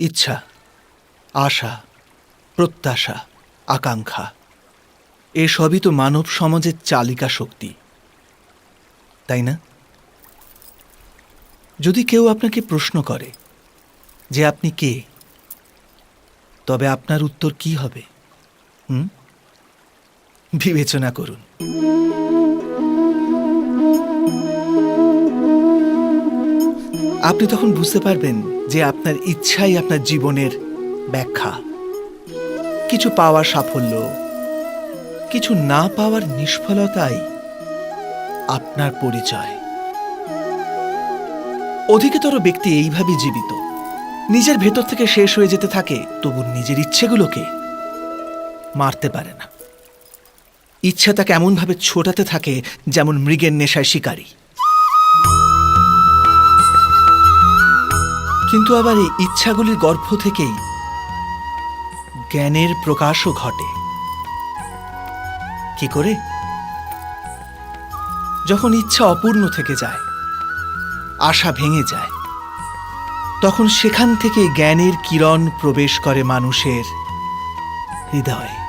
ইচ্ছা, আশা, প্রত্যাশা, আকাঙ্ক্ষা, এসবই তো মানব সমাজের চালিকা শক্তি। তাই না? যদি কেউ আপনাকে প্রশ্ন করে যে আপনি কে, তবে আপনার উত্তর কি হবে? হুম? বিবেচনা করুন। আপনি তখন বুঝতে পারবেন যে আপনার ইচ্ছাই আপনার জীবনের ব্যাখ্যা। কিছু পাওয়ার সাফল্য, কিছু না পাওয়ার নিষ্ফলতাই আপনার পরিচয়। অধিকতর ব্যক্তি এইভাবেই জীবিত। নিজের ভেতর থেকে শেষ হয়ে যেতে থাকে, তবু নিজের ইচ্ছেগুলোকে মারতে পারে না। ইচ্ছা তাকে এমনভাবে ছোটাতে থাকে, যেমন মৃগের নেশায় শিকারী। কিন্তু আবার এই ইচ্ছাগুলির গর্ভ থেকেই জ্ঞানের প্রকাশও ঘটে। কি করে? যখন ইচ্ছা অপূর্ণ থেকে যায়, আশা ভেঙে যায়, তখন সেখান থেকে জ্ঞানের কিরণ প্রবেশ করে মানুষের হৃদয়ে।